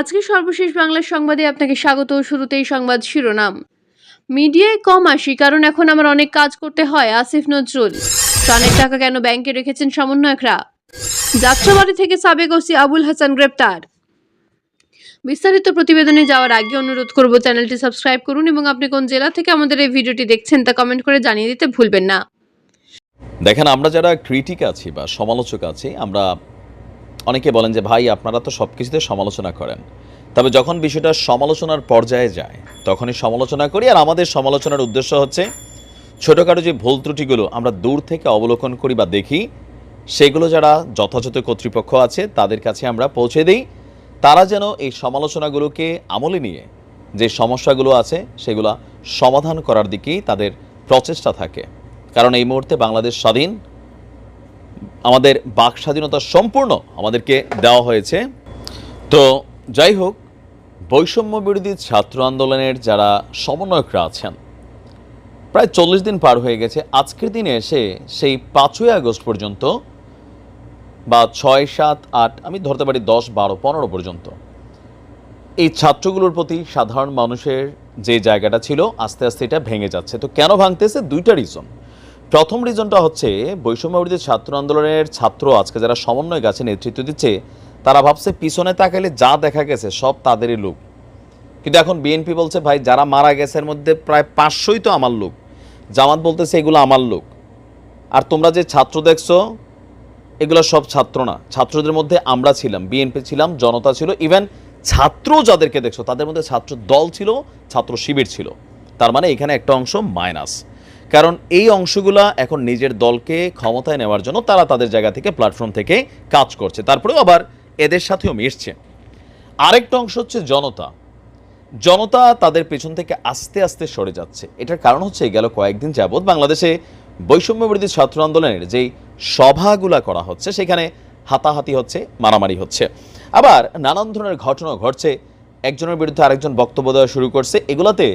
আজকে সর্বশেষ বাংলার সংবাদে আপনাকে স্বাগত। শুরুতেই সংবাদ শিরোনাম। মিডিয়ায় কম আসি, কারণ এখন আমার অনেক কাজ করতে হয়, আসিফ নজরুল। অনেক টাকা কেন ব্যাংকে রেখেছেন সমন্বয়করা? যাত্রাবাড়ি থেকে সাবেক ওসি আবুল হাসান গ্রেপ্তার। বিস্তারিত প্রতিবেদনে যাওয়ার আগে অনুরোধ করব, চ্যানেলটি সাবস্ক্রাইব করুন এবং আপনি কোন জেলা থেকে আমাদের এই ভিডিওটি দেখছেন তা কমেন্ট করে জানিয়ে দিতে ভুলবেন না। দেখেন, আমরা যারা ক্রিটিক আছি বা সমালোচক আছি, আমরা অনেকে বলেন যে, ভাই, আপনারা তো সব কিছুতে সমালোচনা করেন। তবে যখন বিষয়টা সমালোচনার পর্যায়ে যায়, তখনই সমালোচনা করি। আর আমাদের সমালোচনার উদ্দেশ্য হচ্ছে, ছোটোখাটো যে ভুল ত্রুটিগুলো আমরা দূর থেকে অবলোকন করি বা দেখি, সেগুলো যারা যথাযথ কর্তৃপক্ষ আছে, তাদের কাছে আমরা পৌঁছে দিই। তারা যেন এই সমালোচনাগুলোকে আমলে নিয়ে যে সমস্যাগুলো আছে, সেগুলো সমাধান করার দিকেই তাদের প্রচেষ্টা থাকে। কারণ এই মুহূর্তে বাংলাদেশ স্বাধীন। আমাদের বাক স্বাধীনতা সম্পূর্ণ আমাদেরকে দেওয়া হয়েছে। তো যাই হোক, বৈষম্য বিরোধী ছাত্র আন্দোলনের যারা সমন্বয়করা আছেন, প্রায় চল্লিশ দিন পার হয়ে গেছে। আজকের দিনে এসে সেই পাঁচই আগস্ট পর্যন্ত বা ছয় সাত আট, আমি ধরতে পারি দশ, বারো, পনেরো পর্যন্ত, এই ছাত্রগুলোর প্রতি সাধারণ মানুষের যে জায়গাটা ছিল, আস্তে আস্তে এটা ভেঙে যাচ্ছে। তো কেন ভাঙতেছে? দুইটা রিজন প্রথম রিজনটা হচ্ছে, বৈষম্যবিরোধী ছাত্র আন্দোলনের ছাত্র আজকে যারা সমন্বয় গাছে নেতৃত্ব দিচ্ছে, তারা ভাবছে পিছনে তাকালে যা দেখা গেছে, সব তাদেরই লোক। কিন্তু এখন বিএনপি বলছে, ভাই, যারা মারা গেছে, এর মধ্যে প্রায় পাঁচশোই তো আমার লোক। জামাত বলতেছে, এগুলো আমার লোক। আর তোমরা যে ছাত্র দেখছ, এগুলো সব ছাত্র না। ছাত্রদের মধ্যে আমরা ছিলাম বিএনপি ছিলাম, জনতা ছিল ইভেন ছাত্র যাদেরকে দেখছ, তাদের মধ্যে ছাত্র দল ছিল, ছাত্র শিবির ছিল। তার মানে এখানে একটা অংশ মাইনাস কারণ এই অংশগুলা এখন নিজের দলকে ক্ষমতায় নেওয়ার জন্য তারা তাদের জায়গা থেকে প্ল্যাটফর্ম থেকে কাজ করছে। তারপরেও আবার এদের সাথেও মিশছে। আরেকটা অংশ হচ্ছে জনতা। জনতা তাদের পেছন থেকে আস্তে আস্তে সরে যাচ্ছে। এটার কারণ হচ্ছে গেল কয়েকদিন যাবৎ বাংলাদেশে বৈষম্য বিরোধী ছাত্র আন্দোলনের যেই সভাগুলা করা হচ্ছে, সেখানে হাতাহাতি হচ্ছে, মারামারি হচ্ছে। আবার নানান ধরনের ঘটনা ঘটছে। একজনের বিরুদ্ধে আরেকজন বক্তব্য দেওয়া শুরু করছে। এগুলাতে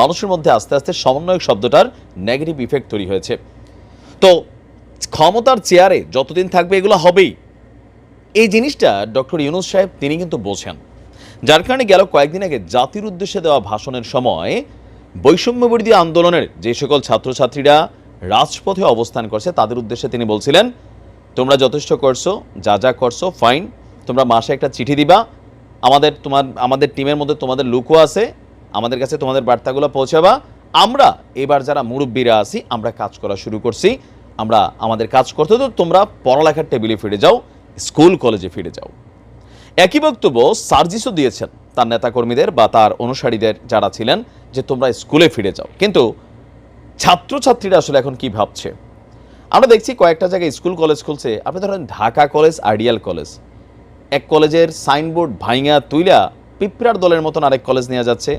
মানুষের মধ্যে আস্তে আস্তে সমন্বয়ক শব্দটার নেগেটিভ ইফেক্ট তৈরি হয়েছে। তো ক্ষমতার চেয়ারে যতদিন থাকবে এগুলো হবেই। এই জিনিসটা ডক্টর ইউনুস সাহেব, তিনি কিন্তু বোঝেন। যার কারণে গেল কয়েকদিন আগে জাতির উদ্দেশ্যে দেওয়া ভাষণের সময় বৈষম্য বিরোধী আন্দোলনের যে সকল ছাত্রছাত্রীরা রাজপথে অবস্থান করছে, তাদের উদ্দেশ্যে তিনি বলছিলেন, তোমরা যথেষ্ট করছ, যা যা করছ ফাইন তোমরা মাসে একটা চিঠি দিবা। আমাদের তোমার, আমাদের টিমের মধ্যে তোমাদের লুকও আছে আমাদের কাছে তোমাদের বার্তাগুলো পৌঁছাবা। আমরা এবার যারা মুরব্বীরা আছি, আমরা কাজ করা শুরু করছি। আমরা আমাদের কাজ করতে তো তোমরা পড়ালেখার টেবিলে ফিরে যাও, স্কুল, কলেজে ফিরে যাও। একই বক্তব্য সার্জিসও দিয়েছেন তার নেতাকর্মীদের বা তার অনুসারীদের যারা ছিলেন যে তোমরা স্কুলে ফিরে যাও। কিন্তু ছাত্রছাত্রীরা আসলে এখন কি ভাবছে? আমরা দেখছি কয়েকটা জায়গায় স্কুল, কলেজ খুলছে। আপনি ধরেন ঢাকা কলেজ, আইডিয়াল কলেজ। এক কলেজের সাইনবোর্ড ভাইঙা তুইলা পিঁপড়ার দলের মতন আরেক কলেজ নেওয়া যাচ্ছে।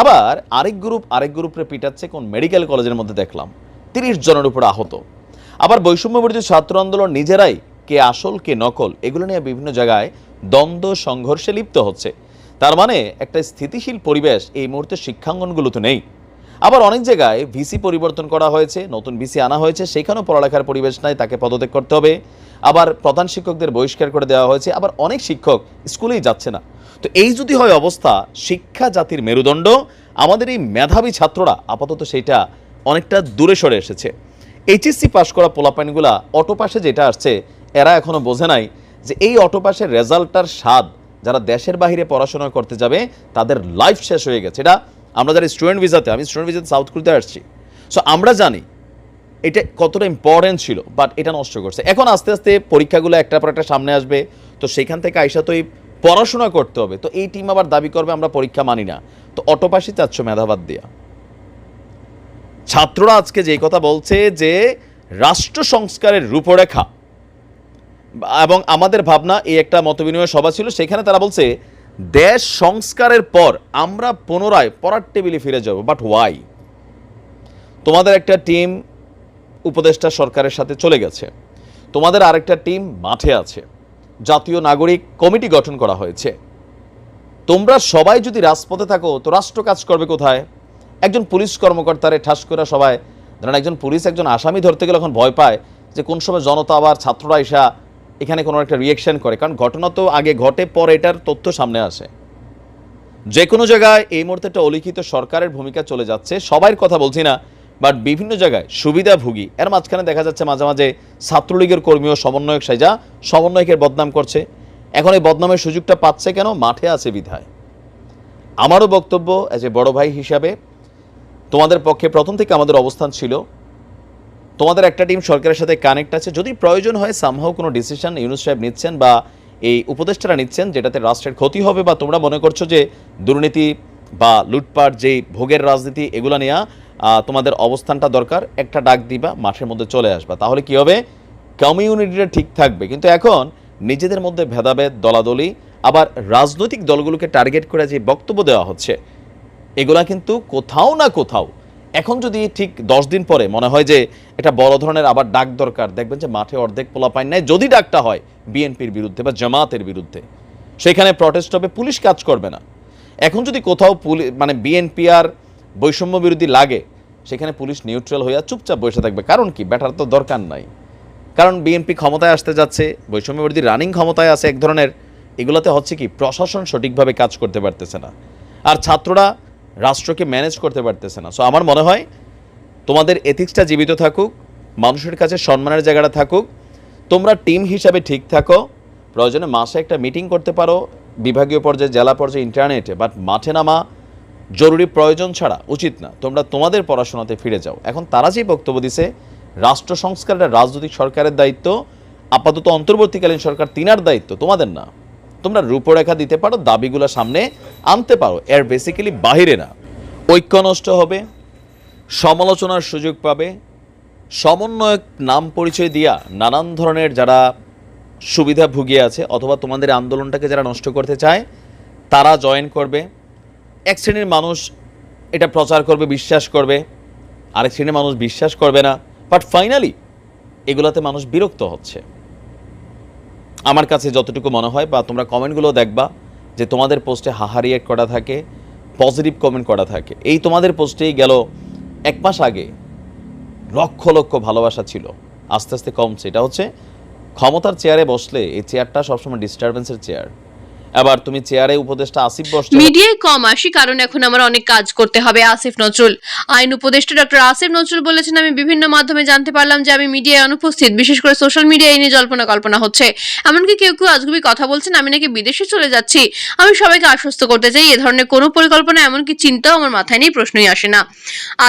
আবার আরেক গ্রুপ আরেক গ্রুপে পিটাচ্ছে কোন মেডিকেল কলেজের মধ্যে দেখলাম। তিরিশ জনের উপর আহত। আবার বৈষম্য ছাত্র আন্দোলন নিজেরাই কে আসল, কে নকল, এগুলো নিয়ে বিভিন্ন জায়গায় দ্বন্দ্ব, সংঘর্ষে লিপ্ত হচ্ছে। তার মানে একটা স্থিতিশীল পরিবেশ এই মুহূর্তে শিক্ষাঙ্গনগুলো তো নেই। আবার অনেক জায়গায় ভিসি পরিবর্তন করা হয়েছে, নতুন ভিসি আনা হয়েছে, সেখানেও পড়ালেখার পরিবেশ নাই, তাকে পদত্যাগ করতে হবে। আবার প্রধান শিক্ষকদের বহিষ্কার করে দেওয়া হয়েছে, আবার অনেক শিক্ষক স্কুলেই যাচ্ছে না। তো এই যদি হয় অবস্থা, শিক্ষা জাতির মেরুদণ্ড, আমাদের এই মেধাবী ছাত্ররা আপাতত সেইটা অনেকটা দূরে সরে এসেছে। এইচএসসি পাশ করা পোলাপাইনগুলা অটো পাশে যেটা আসছে, এরা এখনও বোঝে নাই যে এই অটো পাশের রেজাল্টটার স্বাদ, যারা দেশের বাইরে পড়াশোনা করতে যাবে, তাদের লাইফ শেষ হয়ে গেছে। এটা আমরা যারা স্টুডেন্ট ভিসাতে, আমি স্টুডেন্ট ভিসাতে সাউথ কোরিয়াতে আসছি। সো আমরা জানি এটা কতটা ইম্পর্টেন্ট ছিল বাট এটা নষ্ট করছে। এখন আস্তে আস্তে পরীক্ষাগুলো একটার পর একটা সামনে আসবে, তো সেখান থেকে আইসা তো এই পড়াশোনা করতে হবে। তো এই টিম আবার দাবি করবে, আমরা পরীক্ষা মানি না। তো অটোপাশি চাচ্ছ মেধাবাদ দিয়া। ছাত্ররা আজকে যে কথা বলছে যে, রাষ্ট্র সংস্কারের রূপরেখা, এবং আমাদের ভাবনা, এই একটা মতবিনিময় সভা ছিল, সেখানে তারা বলছে দেশ সংস্কারের পর আমরা পুনরায় পড়ার টেবিলে ফিরে যাব বাট ওয়াই তোমাদের একটা টিম উপদেষ্টা সরকারের সাথে চলে গেছে। তোমাদের আরেকটা টিম মাঠে আছে। জাতীয় নাগরিক কমিটি গঠন করা হয়েছে। তোমরা সবাই যদি রাজপথে থাকো, তো রাষ্ট্র কাজ করবে কোথায়? একজন পুলিশ কর্মকর্তারে ঠাস করে সবাই, ধরেন একজন পুলিশ একজন আসামি ধরতে গেলে এখন ভয় পায় যে কোন সময় জনতা আবার ছাত্ররা এসা এখানে কোনো একটা রিয়েকশন করে। কারণ ঘটনা তো আগে ঘটে, পরে এটার তথ্য সামনে আসে। যে কোনো জায়গায় এই মুহূর্তে একটা অলিখিত সরকারের ভূমিকা চলে যাচ্ছে সবার কথা বলছি না বাট বিভিন্ন জায়গায় সুবিধাভোগী। এর মাঝখানে দেখা যাচ্ছে মাঝে মাঝে ছাত্রলীগের কর্মী ও সমন্বয়ক সাইজা সমন্বয়কের বদনাম করছে। এখন এই বদনামের সুযোগটা পাচ্ছে কেন? মাঠে আছে বিধায়। আমারও বক্তব্য এজ এ বড় ভাই হিসাবে, তোমাদের পক্ষে প্রথম থেকে আমাদের অবস্থান ছিল তোমাদের একটা টিম সরকারের সাথে কানেক্ট আছে। যদি প্রয়োজন হয় সামহাও কোনো ডিসিশন ইউনুস সাহেব নিচ্ছেন বা এই উপদেষ্টারা নিচ্ছেন, যেটাতে রাষ্ট্রের ক্ষতি হবে বা তোমরা মনে করছ যে দুর্নীতি বা লুটপাট, যেই ভোগের রাজনীতি, এগুলো নেওয়া তোমাদের অবস্থানটা দরকার, একটা ডাক দিবা, মাঠের মধ্যে চলে আসবা। তাহলে কি হবে? কমিউনিটিটা ঠিক থাকবে। কিন্তু এখন নিজেদের মধ্যে ভেদাভেদ, দলাদলি, আবার রাজনৈতিক দলগুলোকে টার্গেট করে যে বক্তব্য দেওয়া হচ্ছে, এগুলা কিন্তু কোথাও না কোথাও এখন যদি ঠিক দশ দিন পরে মনে হয় যে এটা বড় ধরনের আবার ডাক দরকার, দেখবেন যে মাঠে অর্ধেক পোলা পায় নাই যদি ডাকটা হয় বিএনপির বিরুদ্ধে বা জামাতের বিরুদ্ধে, সেখানে প্রটেস্ট হবে, পুলিশ কাজ করবে না। এখন যদি কোথাও মানে বিএনপি আর বৈষম্য বিরোধী লাগে, সেখানে পুলিশ নিউট্রাল হইয়া চুপচাপ বসে থাকবে। কারণ কি? ব্যাটার তো দরকার নাই। কারণ বিএনপি ক্ষমতায় আসতে যাচ্ছে, বৈষম্য বিরোধী রানিং ক্ষমতায় আছে এক ধরনের, এগুলোতে হচ্ছে কি? প্রশাসন সঠিকভাবে কাজ করতে পারতেছে না। আর ছাত্ররা রাষ্ট্রকে ম্যানেজ করতে পারতেছে না। সো আমার মনে হয় তোমাদের এথিক্সটা জীবিত থাকুক, মানুষের কাছে সম্মানের জায়গাটা থাকুক, তোমরা টিম হিসাবে ঠিক থাকো, প্রয়োজনে মাসে একটা মিটিং করতে পারো, বিভাগীয় পর্যায়ে, জেলা পর্যায়ে ইন্টারনেটে বাট মাঠে নামা জরুরি প্রয়োজন ছাড়া উচিত না। তোমরা তোমাদের পড়াশোনাতে ফিরে যাও। এখন তারা যে বক্তব্য দিছে, রাষ্ট্র সংস্কারটা রাজনৈতিক সরকারের দায়িত্ব, আপাতত অন্তর্বর্তীকালীন সরকার তিনার দায়িত্ব, তোমাদের না। তোমরা রূপরেখা দিতে পারো, দাবিগুলো সামনে আনতে পারো। এর বেসিক্যালি বাহিরে না। ঐক্য নষ্ট হবে, সমালোচনার সুযোগ পাবে, সমন্বয়ক নাম পরিচয় দিয়া নানান ধরনের যারা সুবিধা ভুগিয়ে আছে অথবা তোমাদের আন্দোলনটাকে যারা নষ্ট করতে চায়, তারা জয়েন করবে। এক শ্রেণির মানুষ এটা প্রচার করবে, বিশ্বাস করবে। আরেক শ্রেণির মানুষ বিশ্বাস করবে না। বাট ফাইনালি এগুলাতে মানুষ বিরক্ত হচ্ছে। আমার কাছে যতটুকু মনে হয় বা তোমরা কমেন্টগুলো দেখবা যে তোমাদের পোস্টে হাহা রিয়েক্ট করা থাকে পজিটিভ কমেন্ট করা থাকে। এই তোমাদের পোস্টেই গেল এক মাস আগে লক্ষ লক্ষ ভালোবাসা ছিল। আস্তে আস্তে কমছে। এটা হচ্ছে ক্ষমতার চেয়ারে বসলে এই চেয়ারটা সবসময় ডিস্টারবেন্সের চেয়ার আবার তুমি চেয়ারে উপদেষ্টা আসিফ বসছো। মিডিয়ায় কম আসি, কারণ এখন আমার অনেক কাজ করতে হবে। আসিফ নজরুল, আইন উপদেষ্টা ডক্টর আসিফ নজরুল বলেছেন, আমি বিভিন্ন মাধ্যমে জানতে পারলাম যে আমি মিডিয়ায় অনুপস্থিত, বিশেষ করে সোশ্যাল মিডিয়ায় নিয়ে জল্পনা কল্পনা হচ্ছে। এমনকি কেউ কেউ আজগুবি কথা বলছেন, আমি নাকি বিদেশে চলে যাচ্ছি। আমি সবাইকে আশ্বস্ত করতে চাই, এ ধরনের কোনো পরিকল্পনা, এমনকি চিন্তাও আমার মাথায় নেই প্রশ্নই আসে না।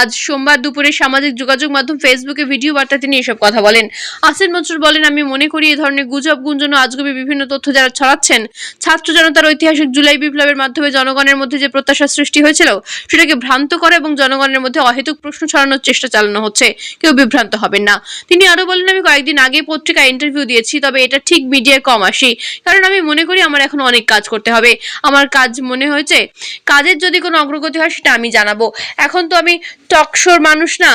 আজ সোমবার দুপুরে সামাজিক যোগাযোগ মাধ্যম ফেসবুকে ভিডিও বার্তা তিনি এসব কথা বলেন। আসিফ নজরুল বলেন, আমি মনে করি এ ধরনের গুজব গুঞ্জন আজগুবি বিভিন্ন তথ্য যারা ছড়াচ্ছেন, ছাত্র জনতার ঐতিহাসিক জুলাই বিপ্লবের মাধ্যমে জনগণের মধ্যে যে প্রত্যাশা সৃষ্টি হয়েছিল, সেটাকে ভ্রান্ত করে এবং জনগণের মধ্যে অহেতুক প্রশ্ন ছড়ানোর চেষ্টা চালানো হচ্ছে, কেউ বিভ্রান্ত হবেন না। তিনি আরও বলেন, আমি কয়েকদিন আগে পত্রিকায় ইন্টারভিউ দিয়েছি, তবে এটা ঠিক মিডিয়ায় কম আসি। কারণ আমি মনে করি আমার এখন অনেক কাজ করতে হবে। আমার কাজ মনে হয়েছে, কাজের যদি কোনো অগ্রগতি হয় সেটা আমি জানাব। এখন তো আমি টকশোর মানুষ না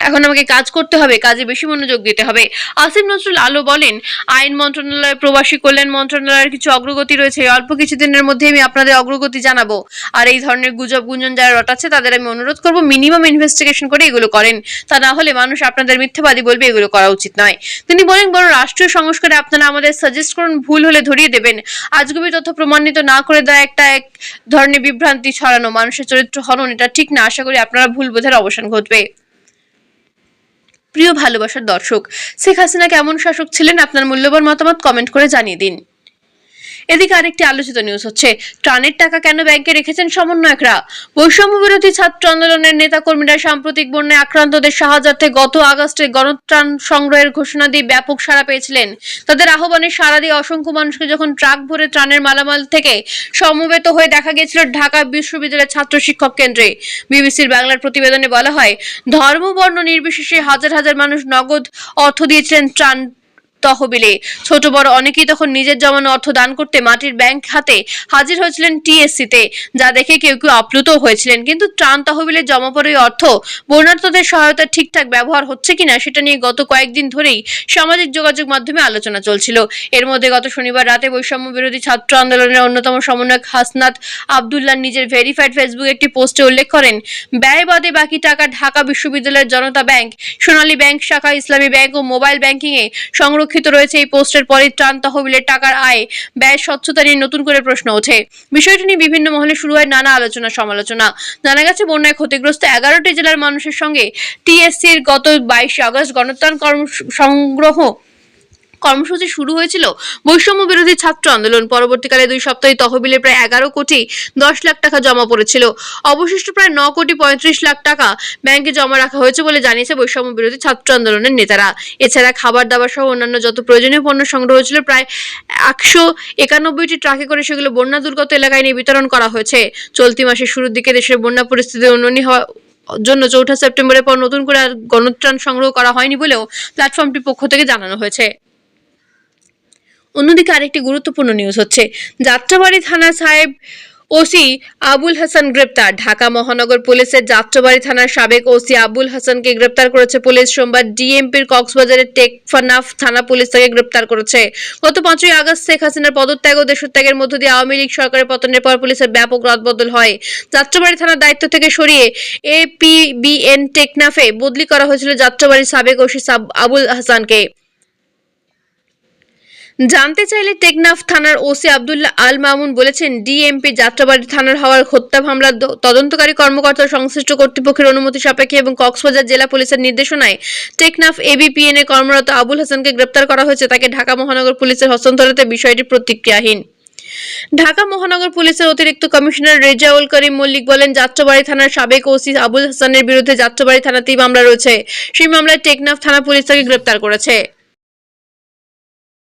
এখন আমাকে কাজ করতে হবে, কাজে বেশি মনোযোগ দিতে হবে। আসিফ নজরুল আলো বলেন, আইন মন্ত্রণালয় প্রবাসী কল্যাণ মন্ত্রণালয়ের কিছু অগ্রগতি রয়েছে অল্প কিছুদিনের মধ্যে আমি আপনাদের অগ্রগতি জানাব। আর এই ধরনের গুজব গুঞ্জন যারা রটাচ্ছে, তাদের আমি অনুরোধ করব মিনিমাম ইনভেস্টিগেশন করে এগুলো করেন। তা না হলে মানুষ আপনাদের মিথ্যাবাদী বলবে, এগুলো করা উচিত নয়। তিনি বলেন বড় রাষ্ট্রীয় সংস্কারে আপনারা আমাদের সাজেস্ট করুন, ভুল হলে ধরিয়ে দেবেন। আজগুবি তথ্য প্রমাণিত না করে দেওয়া একটা এক ধরনের বিভ্রান্তি ছড়ানো, মানুষের চরিত্র হনন, এটা ঠিক না। আশা করি আপনারা ভুল বোধের অবসান ঘটবে। প্রিয় ভালোবাসার দর্শক, শেখ হাসিনা কেমন শাসক ছিলেন? আপনার মূল্যবান মতামত কমেন্ট করে জানিয়ে দিন। এদিকে আরেকটি আলোচিত নিউজ হচ্ছে, ত্রাণের টাকা কেন ব্যাংকে রেখেছেন সমন্বয়করা? বৈষম্য বিরোধী ছাত্র আন্দোলনের নেতাকর্মীরা সাম্প্রতিক বন্যায় আক্রান্তদের সাহায্যার্থে গত আগস্টে গণত্রাণ সংগ্রহের ঘোষণা দিয়ে ব্যাপক সাড়া পেয়েছিলেন। তাদের আহ্বানে সাড়া দিয়ে অসংখ্য মানুষকে যখন ট্রাক ভরে ত্রাণের মালামাল থেকে সমবেত হয়ে দেখা গেছিল ঢাকা বিশ্ববিদ্যালয়ের ছাত্র শিক্ষক কেন্দ্রে। বিবিসির বাংলার প্রতিবেদনে বলা হয় ধর্ম বর্ণ নির্বিশেষে হাজার হাজার মানুষ নগদ অর্থ দিয়েছিলেন ত্রাণ তহবিলে। ছোট বড় অনেকেই তখন নিজের জমানো অর্থ দান করতে মাটির ব্যাংক হাতে হাজির হয়েছিলেন টিএসসিতে, যা দেখে কেউ কেউ আপ্লুত হয়েছিলেন। কিন্তু ত্রাণ তহবিলে জমা পড়ে অর্থ বন্যার্থদের সহায়তা ঠিকঠাক ব্যবহার হচ্ছে কিনা সেটা নিয়ে গত কয়েকদিন ধরেই সামাজিক যোগাযোগ মাধ্যমে আলোচনা চলছিল। এর মধ্যে গত শনিবার রাতে বৈষম্য বিরোধী ছাত্র আন্দোলনের অন্যতম সমন্বয়ক হাসনাত আবদুল্লাহ নিজের ভেরিফাইড ফেসবুক একটি পোস্টে উল্লেখ করেন, ব্যয় বাদে বাকি টাকা ঢাকা বিশ্ববিদ্যালয়ের জনতা ব্যাংক, সোনালী ব্যাংক শাখা, ইসলামী ব্যাংক ও মোবাইল ব্যাংকিং এ সংরক্ষিত রয়েছে এই পোস্টের পরে ত্রাণ তহবিলের টাকার আয়, ব্যয়, স্বচ্ছতা নিয়ে নতুন করে প্রশ্ন ওঠে। বিষয়টি নিয়ে বিভিন্ন মহলে শুরু হয় নানা আলোচনা সমালোচনা। জানা গেছে, বন্যায় ক্ষতিগ্রস্ত এগারোটি জেলার মানুষের সঙ্গে টিএসসির গত বাইশে আগস্ট গণতান্ত্র কর্ম সংগ্রহ কর্মসূচি শুরু হয়েছিল। বৈষম্য বিরোধী ছাত্র আন্দোলন পরবর্তীকালে দুই সপ্তাহে তহবিলে প্রায় এগারো কোটি দশ লাখ টাকা জমা পড়েছিল। অবশিষ্ট প্রায় ন কোটি পঁয়ত্রিশ লাখ টাকা ব্যাংকে জমা রাখা হয়েছে বলে জানিয়েছে বৈষম্য বিরোধী ছাত্র আন্দোলনের নেতারা। এছাড়া খাবার দাবার সহ অন্যান্য যত প্রয়োজনীয় পণ্য সংগ্রহ হয়েছিল, প্রায় একশো একানব্বইটি ট্রাকে করে সেগুলো বন্যা দুর্গত এলাকায় নিয়ে বিতরণ করা হয়েছে। চলতি মাসের শুরুর দিকে দেশের বন্যা পরিস্থিতি উন্নয়ন হওয়া জন্য চৌঠা সেপ্টেম্বরের পর নতুন করে আর গণত্রাণ সংগ্রহ করা হয়নি বলেও প্ল্যাটফর্মটির পক্ষ থেকে জানানো হয়েছে। অন্যদিকে আরেকটি গুরুত্বপূর্ণ নিউজ হচ্ছে, যাত্রাবাড়ি থানা সাহেব ওসি আবুল হাসান গ্রেপ্তার। ঢাকা মহানগর পুলিশের যাত্রাবাড়ি থানার সাবেক ওসি আবুল হাসানকে গ্রেপ্তার করেছে পুলিশ। সোমবার ডিএমপির কক্সবাজারের টেকফানাফ থানা পুলিশ তাকে গ্রেপ্তার করেছে। গত পাঁচই আগস্ট শেখ হাসিনার পদত্যাগ ও দেশত্যাগের মধ্য দিয়ে আওয়ামী লীগ সরকারের পতনের পর পুলিশের ব্যাপক রদবদল হয়। যাত্রাবাড়ি থানার দায়িত্ব থেকে সরিয়ে এপিবিএন টেকনাফে বদলি করা হয়েছিল যাত্রাবাড়ির সাবেক ওসি আবুল হাসানকে। জানতে চাইলে টেকনাফ থানার ওসি আব্দুল্লাহ আল মামুন বলেছেন, ডিএমপি যাত্রাবাড়ি থানার হওয়ার হত্যা মামলার তদন্তকারী কর্মকর্তা সংশ্লিষ্ট কর্তৃপক্ষের অনুমতি সাপেক্ষে এবং কক্সবাজার জেলা পুলিশের নির্দেশনায় টেকনাফ এবিপিএন এ কর্মরত আবুল হাসানকে গ্রেপ্তার করা হয়েছে। তাকে ঢাকা মহানগর পুলিশের হস্তান্তরিত বিষয়টি প্রতিক্রিয়াহীন। ঢাকা মহানগর পুলিশের অতিরিক্ত কমিশনার রেজাউল করিম মল্লিক বলেন, যাত্রাবাড়ি থানার সাবেক ওসি আবুল হাসানের বিরুদ্ধে যাত্রাবাড়ি থানাতেই মামলা রয়েছে। সেই মামলায় টেকনাফ থানা পুলিশ তাকে গ্রেপ্তার করেছে।